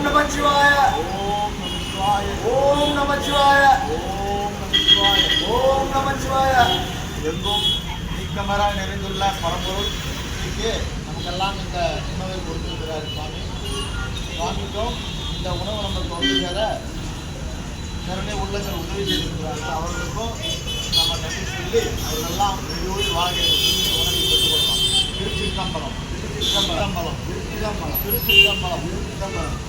ஓம் நம சிவாய. ஓம் நம சிவாய. ஓம் நம சிவாய. ஓம் எங்கும் நீக்கமராக நிறைந்துள்ள பரம்பொருள் இங்கே நமக்கெல்லாம் இந்த உணவை கொடுத்திருக்கிறார் சுவாமி. சுவாமிக்கும் இந்த உணவு நமக்கு வந்து சேர கருணை உள்ளங்கள் உதவி செய்திருக்கிறார்கள். அவர்களுக்கும் நம்ம நன்றி சொல்லி அவர்களெல்லாம் வெறியோடு வாழ்க்கை இந்த உணவை பெற்றுக் கொள்ளலாம் திருச்சிற்றம்பலம் திருச்சிற்றம்பலம் திருச்சிற்றம்பலம் திருச்சிற்றம்பலம் திருச்சிற்றம்பலம்.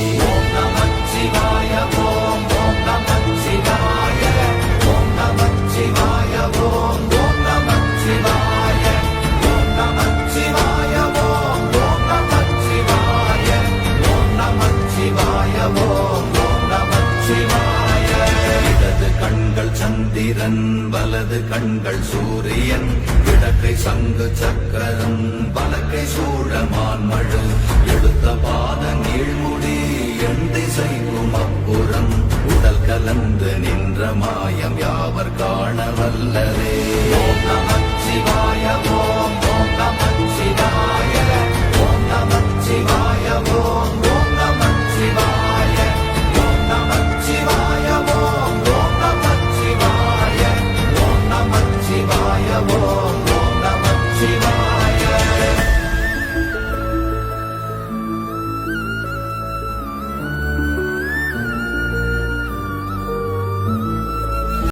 சந்திரன் வலது கண்கள் சூரியன் கிழக்கை சங்கு சக்கரம் வலக்கை சூழமான் மழு. எடுத்த பாத நீழ்முடி எண் திசைக்கும் அப்புறம் உடல் கலந்து நின்ற மாயம் யாவர் காண வல்லரே